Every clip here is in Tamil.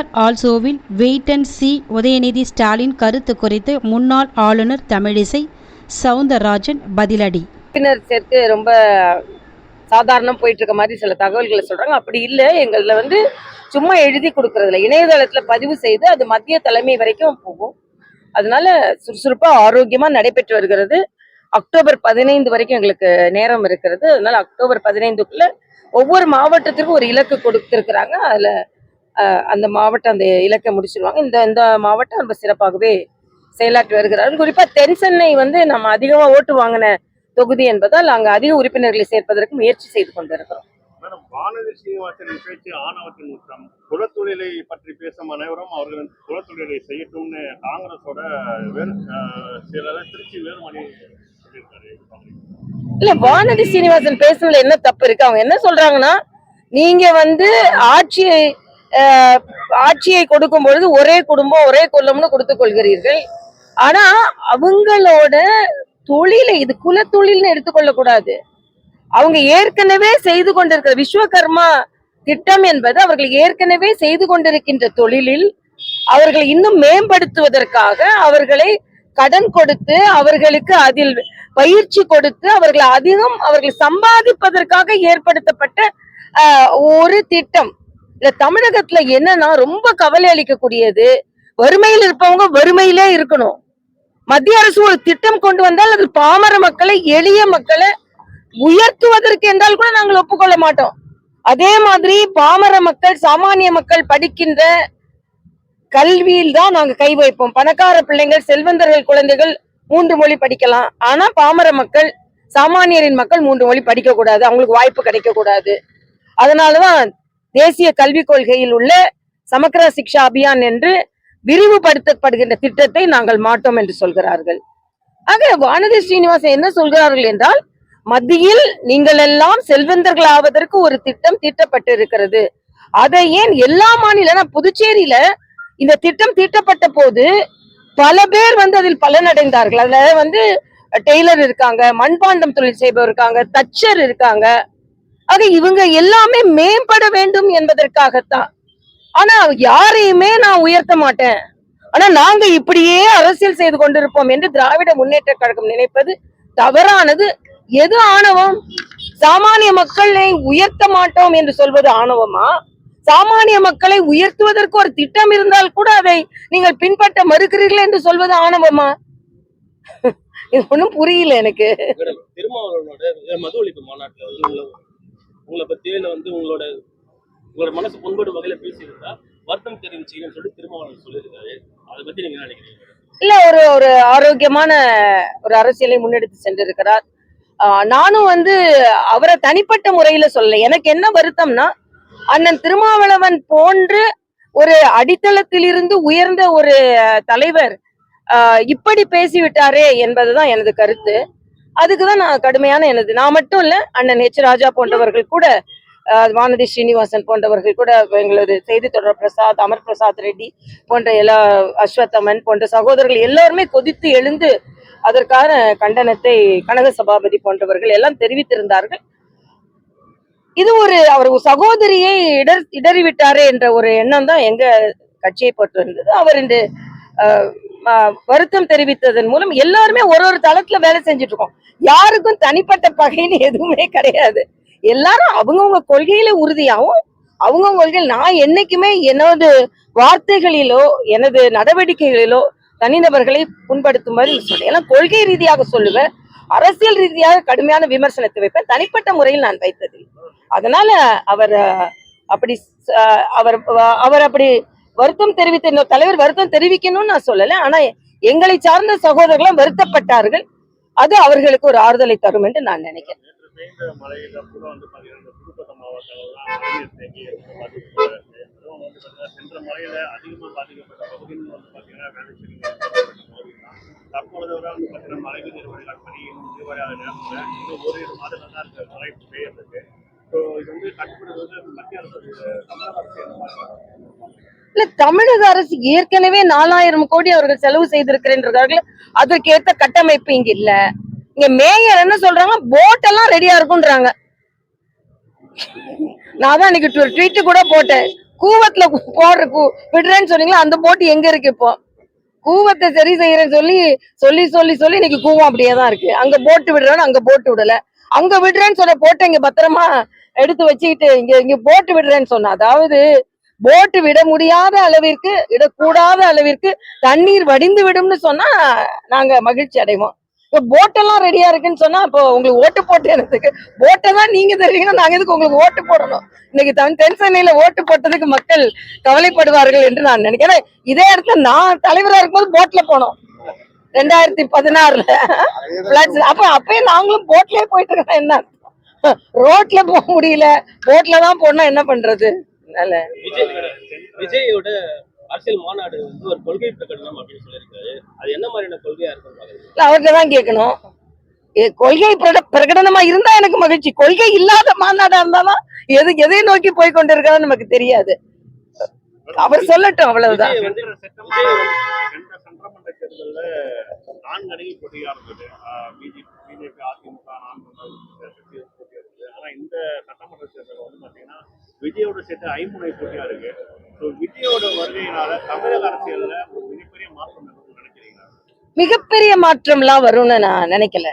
Are also will wait and see Udhayanidhi Stalin கருத்து குறித்து முன்னாள் ஆளுநர் தமிழிசை சவுந்தரராஜன் பதிலடி. உறுப்பினர் சேர்த்து ரொம்ப சாதாரணம் போயிட்டு இருக்க மாதிரி சில தகவல்களை சொல்றாங்க. அப்படி இல்லை. எங்களில் வந்து சும்மா எழுதி கொடுக்கறதில்ல. இணையதளத்துல பதிவு செய்து அது மத்திய தலைமை வரைக்கும் போகும். அதனால சுறுசுறுப்பா ஆரோக்கியமா நடைபெற்று வருகிறது. அக்டோபர் பதினைந்து வரைக்கும் எங்களுக்கு நேரம் இருக்கிறது. அதனால அக்டோபர் பதினைந்துக்குள்ள ஒவ்வொரு மாவட்டத்திற்கும் ஒரு இலக்கு கொடுத்திருக்கிறாங்க. அதுல அந்த மாவட்டம் அந்த இலக்கை முடிச்சிருவாங்க. இந்த இந்த மாவட்டம் ரொம்ப சிறப்பாகவே செயலாற்றி வருகிறார்கள். குறிப்பா தென் சென்னை வந்து நம்ம அதிகமா ஓட்டு வாங்கின தொகுதி என்பதால் அங்கு அதிக உறுப்பினர்களை சேர்ப்பதற்கு முயற்சி செய்து கொண்டிருக்கிறோம். மேடம் வானதி சீனிவாசனின் பேச்சு ஆணவத்தின் உச்சம் குலத்தொழிலை பற்றி பேசும் அனைவரும் அவர்கள் குலத்தொழிலை செய்யட்டும்னு காங்கிரஸோட வேறு சிலர் திருச்சி வேறுமணி இல்ல வானதி சீனிவாசன் பேசுனதுல என்ன தப்பு இருக்கு? அவங்க என்ன சொல்றாங்கன்னா நீங்க வந்து ஆட்சியை ஆட்சியை கொடுக்கும் பொழுது ஒரே குடும்பம் ஒரே குலம்னு கொடுத்துக் கொள்கிறீர்கள். ஆனா அவங்களோட தொழிலை இது குல தொழில்னு எடுத்துக்கொள்ள கூடாது அவங்க ஏற்கனவே செய்து கொண்டிருக்கிற விஸ்வகர்மா திட்டம் என்பது அவர்கள் ஏற்கனவே செய்து கொண்டிருக்கின்ற தொழிலில் அவர்களை இன்னும் மேம்படுத்துவதற்காக அவர்களை கடன் கொடுத்து அவர்களுக்கு அதில் பயிற்சி கொடுத்து அவர்களை அதிகம் அவர்கள் சம்பாதிப்பதற்காக ஏற்படுத்தப்பட்ட ஒரு திட்டம். இல்ல தமிழகத்துல என்னன்னா ரொம்ப கவலை அளிக்கக்கூடியது வறுமையில் இருப்பவங்க வறுமையிலே இருக்கணும். மத்திய அரசு ஒரு திட்டம் கொண்டு வந்தால் அது பாமர மக்களை எளிய மக்களை உயர்த்துவதற்கு என்றால் கூட நாங்கள் ஒப்புக்கொள்ள மாட்டோம். அதே மாதிரி பாமர மக்கள் சாமானிய மக்கள் படிக்கின்ற கல்வியில் தான் நாங்க கை வைப்போம். பணக்கார பிள்ளைங்கள் செல்வந்தர்கள் குழந்தைகள் மூன்று மொழி படிக்கலாம். ஆனா பாமர மக்கள் சாமானியரின் மக்கள் மூன்று மொழி படிக்க கூடாது அவங்களுக்கு வாய்ப்பு கிடைக்க கூடாது அதனாலதான் தேசிய கல்விக் கொள்கையில் உள்ள சமக்கர சிக்ஷா அபியான் என்று விரிவுபடுத்தப்படுகின்ற திட்டத்தை நாங்கள் மாட்டோம் என்று சொல்கிறார்கள். ஆக வானதி ஸ்ரீனிவாசன் என்ன சொல்கிறார்கள் என்றால் மத்தியில் நீங்கள் எல்லாம் செல்வந்தர்கள் ஆவதற்கு ஒரு திட்டம் தீட்டப்பட்டு இருக்கிறது அதை ஏன் எல்லா மாநில புதுச்சேரியில இந்த திட்டம் தீட்டப்பட்ட போது பல பேர் வந்து அதில் பலனடைந்தார்கள். அதுல வந்து டெய்லர் இருக்காங்க மண்பாண்டம் தொழில் செய்பவர் இருக்காங்க தச்சர் இருக்காங்க. ஆக இவங்க எல்லாமே மேம்பட வேண்டும் என்பதற்காகத்தான். ஆனா யாரையுமே நான் உயர்த்த மாட்டேன். ஆனா நாங்க இப்படியே அரசியல் செய்து கொண்டிருப்போம் என்று திராவிட முன்னேற்ற கழகம் நினைப்பது தவறானது. எது ஆணவம்? சாமானிய மக்களை உயர்த்த மாட்டோம் என்று சொல்வது ஆணவமா? சாமானிய மக்களை உயர்த்துவதற்கு ஒரு திட்டம் இருந்தால் கூட அதை நீங்கள் பின்பற்ற மறுக்கிறீர்கள் என்று சொல்வது ஆணவமா? இது ஒண்ணும் புரியல எனக்கு. உங்களை உங்களை இல்லை வந்து உங்களோட உங்களோட மனசு புண்படும் வகையில பேசியிருந்தா வருத்தம் தெரிவிச்சீங்கன்னு சொல்லி திருமாவளவன் சொல்லியிருக்காரு. அதை பத்தி நீங்க நினைக்கிறீங்க? இல்ல ஒரு ஒரு ஆரோக்கியமான ஒரு அரசியலை முன்னெடுத்து சென்றிருக்கிறார். நானும் வந்து அவரை தனிப்பட்ட முறையில சொல்லல. எனக்கு என்ன வருத்தம்னா அண்ணன் திருமாவளவன் போன்று ஒரு அடித்தளத்திலிருந்து உயர்ந்த ஒரு தலைவர் இப்படி பேசிவிட்டாரே என்பதுதான் எனது கருத்து. அதுக்குதான் நான் கடுமையான எனது நான் மட்டும் இல்ல அண்ணன் எச் ராஜா போன்றவர்கள் கூட வானதி ஸ்ரீனிவாசன் போன்றவர்கள் கூட எங்களது செய்தி தொடர் பிரசாத் அமர் பிரசாத் ரெட்டி போன்ற எல்லா அஸ்வத்தமன் போன்ற சகோதரர்கள் எல்லாருமே கொதித்து எழுந்து அதற்கான கண்டனத்தை கனக சபாபதி போன்றவர்கள் எல்லாம் தெரிவித்திருந்தார்கள். இது ஒரு அவர் சகோதரியை இடர் இடறிவிட்டாரே என்ற ஒரு எண்ணம் தான் எங்க கட்சியை பொறுத்து இருந்தது. அவர் இன்று வருத்தம் தெரிவித்ததன் மூலம் எல்லாருமே ஒரு ஒரு தளத்துல வேலை செஞ்சுட்டு இருக்கோம் யாருக்கும் தனிப்பட்ட பகைன்னு எதுவுமே கிடையாது. எல்லாரும் அவங்கவுங்க கொள்கையில உறுதியாகவும் அவங்கவுங்க கொள்கையில் நான் என்னைக்குமே எனது வார்த்தைகளிலோ எனது நடவடிக்கைகளிலோ தனிநபர்களை புண்படுத்தும் மாதிரி சொல்றேன். ஏன்னா கொள்கை ரீதியாக சொல்லுவேன். அரசியல் ரீதியாக கடுமையான விமர்சனத்தை வைப்பேன். தனிப்பட்ட முறையில் நான் வைத்தது அதனால அவர் அப்படி அவர் அவர் அப்படி வருத்தம் தெரிவித்த தலைவர் வருத்தம் தெரிவிக்கணும்னு நான் சொல்லல. ஆனா எங்களை சார்ந்த சகோதரர்களும் வருத்தப்பட்டார்கள். அது அவர்களுக்கு ஒரு ஆறுதலை தரும் என்று நான் நினைக்கிறேன். தற்பொழுது வரை வந்து மழை நீர் பணி இன்னும் தான் இருக்கு மழை பெய்யறதுக்கு ஸோ இது வந்து கட்டுப்படுவது மத்திய அரசு தமிழக அரசு இல்ல தமிழக அரசு ஏற்கனவே நாலாயிரம் கோடி அவர்கள் செலவு செய்திருக்கிறார்கள் அதற்கேத்த கட்டமைப்பு இங்க இல்ல. இங்க மேயர் என்ன சொல்றாங்க? போட் எல்லாம் ரெடியா இருக்குன்றாங்க நான் தான் இன்னைக்கு ஒரு ட்வீட் கூட போட்டேன். கூவத்துல போடுற கூ விடுறேன்னு சொன்னீங்களா? அந்த போட்டு எங்க இருக்கு இப்போ? கூவத்தை சரி செய்யறேன்னு சொல்லி சொல்லி சொல்லி சொல்லி இன்னைக்கு கூவம் அப்படியே தான் இருக்கு. அங்க போட்டு விடுறேன்னு அங்க போட்டு விடல. அங்க விடுறேன்னு சொன்ன போட்டை இங்க பத்திரமா எடுத்து வச்சுக்கிட்டு இங்க இங்க போட்டு விடுறேன்னு சொன்ன அதாவது போட்டு விட முடியாத அளவிற்கு விடக்கூடாத அளவிற்கு தண்ணீர் வடிந்து விடும்னு சொன்னா நாங்க மகிழ்ச்சி அடைவோம். இப்போ போட்டெல்லாம் ரெடியா இருக்குன்னு சொன்னா இப்போ உங்களுக்கு ஓட்டு போட்டு எனக்கு போட்டை தான் நீங்க தருவீங்கன்னா நாங்க எதுக்கு உங்களுக்கு ஓட்டு போடணும்? இன்னைக்கு தமிழ் தென் சென்னையில ஓட்டு போட்டதுக்கு மக்கள் கவலைப்படுவார்கள் என்று நான் நினைக்கிறேன். இதே இடத்துல நான் தலைவரா இருக்கும்போது போட்ல போனோம். ரெண்டாயிரத்தி பதினாறுல. அப்ப அப்பயே நாங்களும் போட்லயே போயிட்டு இருக்கோம். என்ன ரோட்ல போக முடியல. போட்ல தான் போனா என்ன பண்றது? அதனால விஜய் விஜயோட அரசியல் மாநாடு வந்து ஒரு கொள்கை பிரகடனம் அப்படின்னு சொல்லியிருக்காரு. அது என்ன மாதிரியான கொள்கையா இருக்கும் அவர்கிட்ட தான் கேட்கணும். கொள்கை பிரகடனமா இருந்தா எனக்கு மகிழ்ச்சி. கொள்கை இல்லாத மாநாடா இருந்தாலும் எது எதை நோக்கி போய் கொண்டிருக்கான்னு நமக்கு தெரியாது. அவர் சொல்லட்டும் அவ்வளவுதான். விஜய் வந்து சென்ற விஜய் வந்து சென்ற சட்டமன்ற தேர்தல்ல நான்கு அணிகள் போட்டியா இருந்தது பிஜேபி பிஜேபி அதிமுக நான்கு கட்சிகள் போட்டியா இருந்தது ஆனா இந்த சட்டமன்ற தேர்தல் வந்து பாத்தீங்கன்னா விஜயோட சேர்த்து ஐமுனை போட்டியா இருக்கு. ஸோ விஜயோட வருகையினால தமிழக அரசியல்ல ஒரு மிகப்பெரிய மாற்றம் நினைக்கிறீங்களா? மிகப்பெரிய மாற்றம்லாம் வரும்னு நான் நினைக்கல.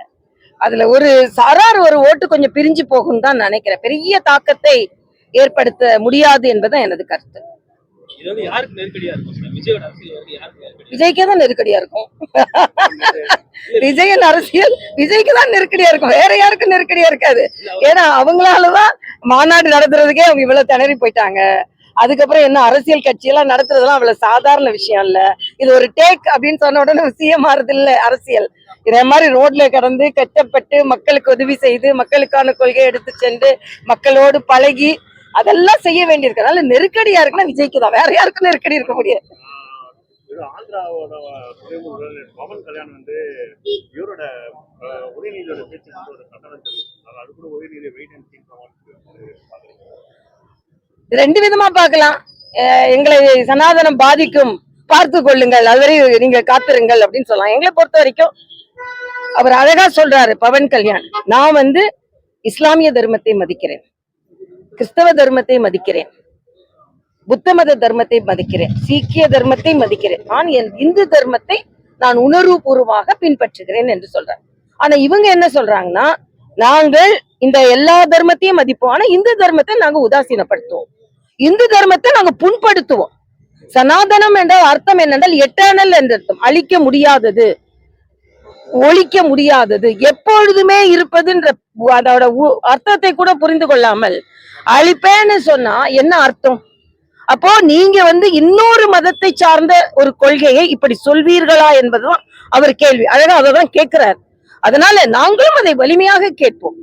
அதுல ஒரு சாரார் ஒரு ஓட்டு கொஞ்சம் பிரிஞ்சு போகும் தான் நினைக்கிறேன். பெரிய தாக்கத்தை ஏற்படுத்த முடியாது என்பதுதான் எனது கருத்து. விஜய்க்கே தான் நெருக்கடியா இருக்கும் விஜயன் அரசியல் விஜய்க்கு தான் நெருக்கடியா இருக்கும்? வேற யாருக்கும் நெருக்கடியா இருக்காது ஏன்னா அவங்களாலதான் மாநாடு நடத்துறதுக்கே அவங்க இவ்வளவு திணறி போயிட்டாங்க. அதுக்கப்புறம் என்ன அரசியல் கட்சியெல்லாம் நடத்துறதெல்லாம் அவ்வளவு சாதாரண விஷயம் இல்ல. இது ஒரு டேக் அப்படின்னு சொன்ன உடனே சிஎம் ஆறுது இல்ல அரசியல். இதே மாதிரி ரோட்ல கடந்து கட்டப்பட்டு மக்களுக்கு உதவி செய்து மக்களுக்கான கொள்கை எடுத்து சென்று மக்களோடு பழகி அதெல்லாம் செய்ய வேண்டியிருக்கு அதனால நெருக்கடியா இருக்குன்னா விஜய்க்கு தான். வேற யாருக்கும் நெருக்கடி இருக்க முடியாது. இது ஆந்திராவோட துறைமுக பவன் கல்யாண் வந்து இவரோட ஆஹ், உதயநிதியோட பேச்சுக்கு வந்து ஒரு கண்டனம் தெரிவிச்சிருந்தாரு அது கூட உதயநிதி வெயிட் அண்ட் சீன் பாக்குறீங்க ரெண்டு விதமா பார்க்கலாம். எங்களை சனாதனம் பாதிக்கும் பார்த்து கொள்ளுங்கள். அதுவரை நீங்க காத்திருங்கள் அப்படின்னு சொல்லலாம். எங்களை பொறுத்த வரைக்கும் அவர் அழகா சொல்றாரு பவன் கல்யாண். நான் வந்து இஸ்லாமிய தர்மத்தை மதிக்கிறேன். கிறிஸ்தவ தர்மத்தை மதிக்கிறேன். புத்த மத தர்மத்தை மதிக்கிறேன் சீக்கிய தர்மத்தை மதிக்கிறேன். நான் என் இந்து தர்மத்தை நான் உணர்வுபூர்வமாக பின்பற்றுகிறேன் என்று சொல்றேன் ஆனா இவங்க என்ன சொல்றாங்கன்னா நாங்கள் இந்த எல்லா தர்மத்தையும் மதிப்போம். ஆனா இந்து தர்மத்தை நாங்க உதாசீனப்படுத்துவோம். இந்து தர்மத்தை நாங்க புண்படுத்துவோம். சனாதனம் என்ற அர்த்தம் என்னென்றால் எட்டர்னல் என்ற அர்த்தம். அழிக்க முடியாதது ஒழிக்க முடியாதது எப்பொழுதுமே இருப்பதுன்ற அதோட உ- அர்த்தத்தை கூட புரிந்து கொள்ளாமல் அழிப்பேன்னு சொன்னா என்ன அர்த்தம்? அப்போ நீங்க வந்து இன்னொரு மதத்தை சார்ந்த ஒரு கொள்கையை இப்படி சொல்வீர்களா என்பதுதான் அவர் கேள்வி. அழகா அததான் கேட்கிறார் அதனால நாங்களும் அதை வலிமையாக கேட்போம்.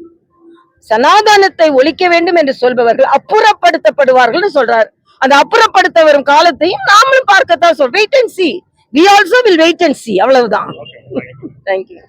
சனாதனத்தை ஒழிக்க வேண்டும் என்று சொல்பவர்கள் அப்புறப்படுத்தப்படுவார்கள்னு சொல்றார். அந்த அப்புறப்படுத்த வரும் காலத்தையும் நாமளும் பார்க்கத்தான் சொல்றோம். Wait and see we also will wait and see அவ்வளவுதான். Thank you